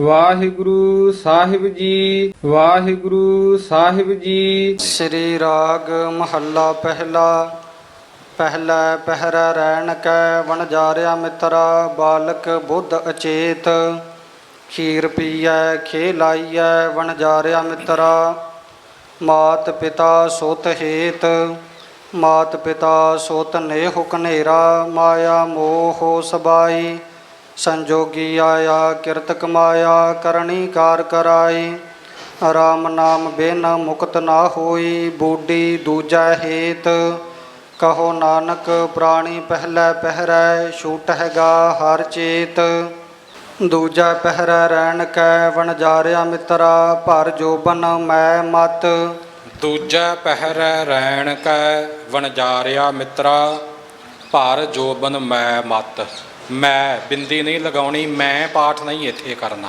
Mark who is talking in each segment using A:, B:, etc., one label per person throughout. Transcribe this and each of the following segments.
A: ਵਾਹਿਗੁਰੂ ਸਾਹਿਬ ਜੀ, ਵਾਹਿਗੁਰੂ ਸਾਹਿਬ ਜੀ।
B: ਸ੍ਰੀ ਰਾਗ ਮਹੱਲਾ ਪਹਿਲਾ ਪਹਿਲਾ ਪਹਿਰਾ ਰਹਿਣ ਕੈ ਵਣਜਾਰਿਆ ਮਿੱਤਰਾ, ਬਾਲਕ ਬੁੱਧ ਅਚੇਤ। ਖੀਰ ਪੀਐ ਖੇ ਲਾਈਐ ਵਣਜਾਰਿਆ ਮਿੱਤਰਾ। ਮਾਤ ਪਿਤਾ ਸੁਤ ਹੇਤ, ਮਾਤ ਪਿਤਾ ਸੁਤ ਨੇਹੁ ਕਨੇਰਾ ਮਾਇਆ ਮੋਹ ਸਬਾਈ। ਸੰਜੋਗੀ ਆਇਆ, ਕਿਰਤ ਕਮਾਇਆ, ਕਰਨੀ ਕਾਰ ਕਰਾਈ। ਰਾਮ ਨਾਮ ਬਿਨ ਮੁਕਤ ਨਾ ਹੋਈ ਬੂਡੀ ਦੂਜਾ ਹੇਤ। ਕਹੋ ਨਾਨਕ, ਪ੍ਰਾਣੀ ਪਹਿਲੇ ਪਹਿਰੈ, ਛੂਟ ਹੈਗਾ ਹਰ ਚੇਤ। ਦੂਜਾ ਪਹਿਰਾ ਰਹਿਣ ਕੈ ਵਣਜਾਰਿਆ ਮਿੱਤਰਾ, ਭਰ ਜੋਬਨ ਮੈਂ ਮਤ।
C: ਦੂਜਾ ਪਹਿਰਾ ਰਹਿਣ ਕੈ ਵਣਜਾਰਿਆ ਮਿੱਤਰਾ, ਭਰ ਜੋਬਨ ਮੈਂ ਮਤ। ਮੈਂ ਬਿੰਦੀ ਨਹੀਂ ਲਗਾਉਣੀ, ਮੈਂ ਪਾਠ ਨਹੀਂ ਇੱਥੇ ਕਰਨਾ।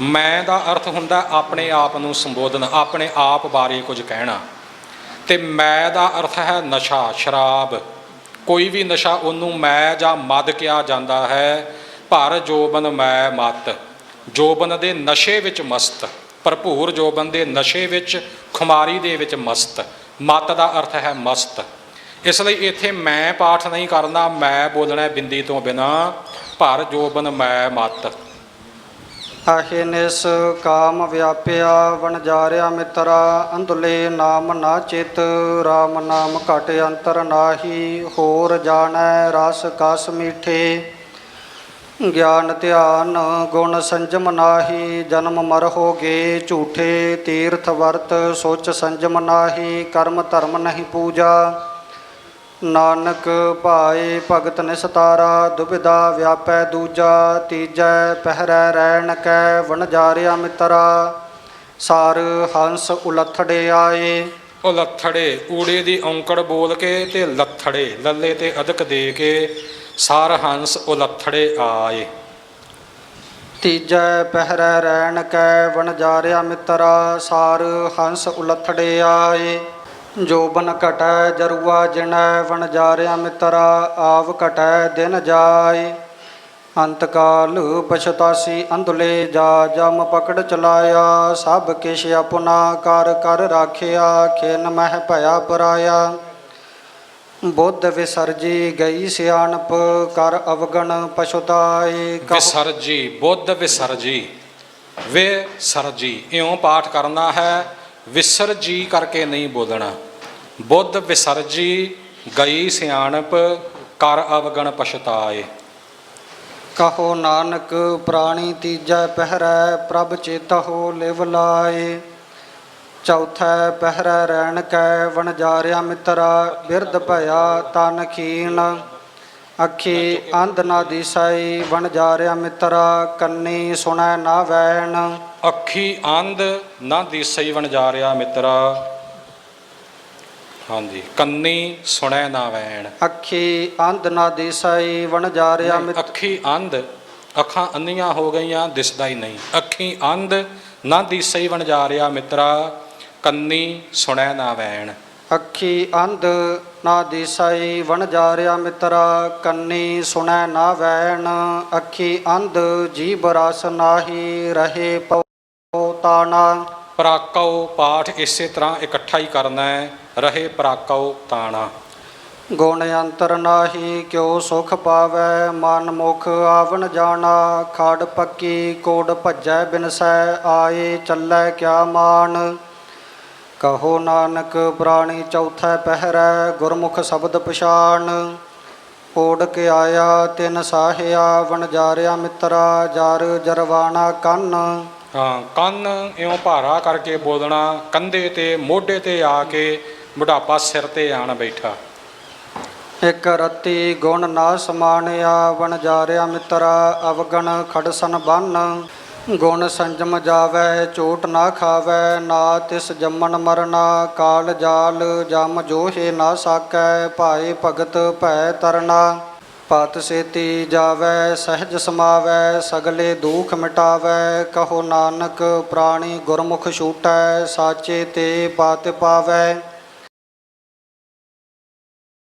C: ਮੈਂ ਦਾ ਅਰਥ ਹੁੰਦਾ ਆਪਣੇ ਆਪ ਨੂੰ ਸੰਬੋਧਨ, ਆਪਣੇ ਆਪ ਬਾਰੇ ਕੁਝ ਕਹਿਣਾ। ਤੇ ਮੈਂ ਦਾ ਅਰਥ ਹੈ ਨਸ਼ਾ, ਸ਼ਰਾਬ। ਕੋਈ ਵੀ ਨਸ਼ਾ ਉਹਨੂੰ ਮੈਂ ਜਾਂ ਮਦ ਕਿਹਾ ਜਾਂਦਾ ਹੈ ਭਰ ਜੋਬਨ ਮੈਂ ਮਤ। ਜੋਬਨ ਦੇ ਨਸ਼ੇ ਵਿੱਚ ਮਸਤ, ਭਰਪੂਰ ਜੋਬਨ ਦੇ ਨਸ਼ੇ ਵਿੱਚ, ਖੁਮਾਰੀ ਦੇ ਵਿੱਚ ਮਸਤ। ਮਤ ਦਾ ਅਰਥ ਹੈ ਮਸਤ। ਇਸ ਲਈ ਇੱਥੇ ਮੈਂ ਪਾਠ ਨਹੀਂ ਕਰਨਾ, ਮੈਂ ਬੋਲਣਾ ਬਿੰਦੀ ਤੋਂ ਬਿਨਾ ਭਰ ਜੋਬਨ ਮੈਂ ਮਤ।
B: ਆਹੇ ਕਾਮ ਵਿਆਪਿਆ ਵਣਜਾਰਿਆ ਮਿੱਤਰਾ, ਅੰਧਲੇ ਨਾਮ ਨਾ ਚਿਤ RAM ਨਾਮ ਘਟ ਅੰਤਰ ਨਾਹੀ, ਹੋਰ ਜਾਣੈ ਰਸ ਕਸ ਮੀਠੇ। ਗਿਆਨ ਧਿਆਨ ਗੁਣ ਸੰਜਮ ਨਾਹੀ, ਜਨਮ ਮਰ ਹੋਗੇ, ਝੂਠੇ ਤੀਰਥ ਵਰਤ ਸੋਚ ਸੰਜਮ ਨਾਹੀ, ਕਰਮ ਧਰਮ ਨਹੀਂ ਪੂਜਾ। ਨਾਨਕ ਭਾਏ ਭਗਤ ਨਿਸਤਾਰਾ ਦੁਬਿਧਾ ਵਿਆਪੈ ਦੂਜਾ ਤੀਜੈ ਪਹਿਰੈ ਰਹਿਣ ਕੈ ਵਣਜਾਰਿਆ ਮਿੱਤਰਾ। ਸਾਰ ਹੰਸ ਉਲੱਥੜੇ ਆਏ।
C: ਉਹ ਲੱਥੜੇ ਊੜੇ ਦੀ ਔਂਕੜ ਬੋਲ ਕੇ ਤੇ ਲੱਥੜੇ ਲੱਲੇ ਤੇ ਅਦਕ ਦੇ ਕੇ ਸਾਰ ਹੰਸ ਉਹ ਲੱਥੜੇ ਆਏ।
B: ਤੀਜੈ ਪਹਿਰੈ ਰਹਿਣ ਕੈ ਵਣਜਾਰਿਆ ਮਿੱਤਰਾ। ਸਾਰ ਹੰਸ ਉਲੱਥੜੇ ਆਏ। ਜੋਬਨ ਘਟੈ ਜਰੂਆ ਜਿਣੈ ਵਣਜਾਰਿਆ ਮਿੱਤਰਾ, ਆਵ ਘਟੈ ਦਿਨ ਜਾਏ। ਅੰਤ ਕਾਲ ਪਛਤਾਸੀ ਅੰਧਲੇ ਜਾ, ਜਮ ਪਕੜ ਚਲਾਇਆ। ਸਭ ਕਿਛ ਆਪਣਾ ਕਰ ਕਰ ਰਾਖਿਆ, ਖਿਨ ਮਹਿ ਭਇਆ ਪਰਾਇਆ। ਬੁੱਧ ਵਿਸਰਜੀ ਗਈ ਸਿਆਣਪ, ਕਰ ਅਵਗਣ ਪਛਤਾਏ। ਕਹੋ
C: ਵਿਸਰਜੀ, ਬੁੱਧ ਵਿਸਰਜੀ ਵੇ ਸਰਜੀ ਇਉਂ ਪਾਠ ਕਰਨਾ ਹੈ, ਵਿਸਰਜੀ ਕਰਕੇ ਨਹੀਂ ਬੋਲਣਾ। ਬੁੱਧ ਵਿਸਰਜੀ ਗਈ ਸਿਆਣਪ ਕਰ ਅਵਗਣ ਪਛਤਾਏ।
B: ਕਹੋ ਨਾਨਕ ਪ੍ਰਾਣੀ ਤੀਜੈ ਪਹਿਰੈ ਪ੍ਰਭ ਚੇਤਹੁ ਲਿਵ ਲਾਏ। ਚੌਥਾ ਪਹਿਰੈ ਰਹਿਣ ਕੈ ਵਣਜਾਰਿਆ ਮਿੱਤਰਾ ਬਿਰਧ ਭਇਆ ਤਨ ਖੀਨ। ਅੱਖੀ ਅੰਧ ਨਾ ਦਿਸਈ ਵਣਜਾਰਿਆ ਮਿੱਤਰਾ ਕੰਨੀ ਸੁਣੈ ਨਾ ਵੈਣ।
C: ਅੱਖੀ ਅੰਧ ਨਾ ਦਿਸਈ ਵਣ ਜਾ ਰਿਹਾ ਮਿੱਤਰਾ। ਹਾਂਜੀ। ਕੰਨੀ ਸੁਣੈ ਨਾ ਵੈਣ।
B: ਅੱਖੀ ਅੰਧ ਨਾ ਦਿਸਈ ਵਣਜਾਰਿਆ ਮਿੱਤਰਾ
C: ਅੱਖੀ ਅੰਧ ਅੱਖਾਂ ਅੰਨੀਆਂ ਹੋ ਗਈਆਂ ਦਿਸਦਾ ਹੀ ਨਹੀਂ। ਅੱਖੀ ਅੰਧ ਨਾ ਦਿਸਈ ਵਣ ਜਾ ਰਿਹਾ ਮਿੱਤਰਾ ਕੰਨੀ ਸੁਣੈ ਨਾ ਵੈਣ।
B: ਅੱਖੀ ਅੰਧ ਨਾ ਦਿਸਈ ਵਣਜਾਰਿਆ ਮਿੱਤਰਾ ਕੰਨੀ ਸੁਣੈ ਨਾ ਵੈਣ। ਅੱਖੀ ਅੰਧ ਜੀਬ ਰਸ ਨਾਹੀ ਰਹੇ ਪਉ ਤਾਣਾ
C: ਪ੍ਰਾਕਉ ਪਾਠ ਇਸੇ ਤਰ੍ਹਾਂ ਇਕੱਠਾ ਹੀ ਕਰਨਾ ਹੈ ਰਹੇ ਪ੍ਰਾਕਉ ਤਾਣਾ।
B: ਗੁਣ ਅੰਤਰ ਨਾਹੀ ਕਿਉ ਸੁਖ ਪਾਵੈ, ਮਨ ਮੁਖ ਆਵਣ ਜਾਣਾ, ਖੜ ਪੱਕੀ ਕੋੜ ਭੱਜੈ ਬਿਨਸੈ ਆਏ ਚੱਲੈ ਕਿਆ ਮਾਨ ਕਹੋ ਨਾਨਕ ਪ੍ਰਾਣੀ ਚੌਥੈ ਪਹਿਰੈ, ਗੁਰਮੁਖ ਸ਼ਬਦ ਪਛਾਣ। ਓੜ ਕੇ ਆਇਆ ਤਿਨ ਸਾਹਿਆ ਵਣਜਾਰਿਆ ਮਿੱਤਰਾ, ਜਰ ਜਰਵਾਣਾ ਕੰਨ।
C: ਕੰਨ ਇਉਂ ਭਾਰਾ ਕਰਕੇ ਬੋਲਣਾ, ਕੰਧੇ ਤੇ ਮੋਢੇ ਤੇ ਆ ਕੇ ਬੁਢਾਪਾ ਸਿਰ ਤੇ ਆਣ ਬੈਠਾ।
B: ਇਕ ਰਤੀ ਗੁਣ ਨਾ ਸਮਾਨਿਆ ਵਣਜਾਰਿਆ ਮਿੱਤਰਾ, ਅਵਗਣ ਖੜਸਨ ਬੰਨ। ਗੁਣ ਸੰਜਮ ਜਾਵੈ ਚੋਟ ਨਾ ਖਾਵੈ, ਨਾ ਤਿਸ ਜੰਮਣ ਮਰਨਾ, ਕਾਲ ਜਾਲ ਜਮ ਜੋਹੇ ਨਾ ਸਾਕੈ ਭਾਏ ਭਗਤ ਭੈ ਤਰਨਾ। ਪਤ ਸੇਤੀ ਜਾਵੈ, ਸਹਿਜ ਸਮਾਵੈ, ਸਗਲੇ ਦੁਖ ਮਿਟਾਵੈ, ਕਹੋ ਨਾਨਕ ਪ੍ਰਾਣੀ ਗੁਰਮੁਖ ਛੂਟੈ, ਸਾਚੇ ਤੇ ਪਤ ਪਾਵੈ।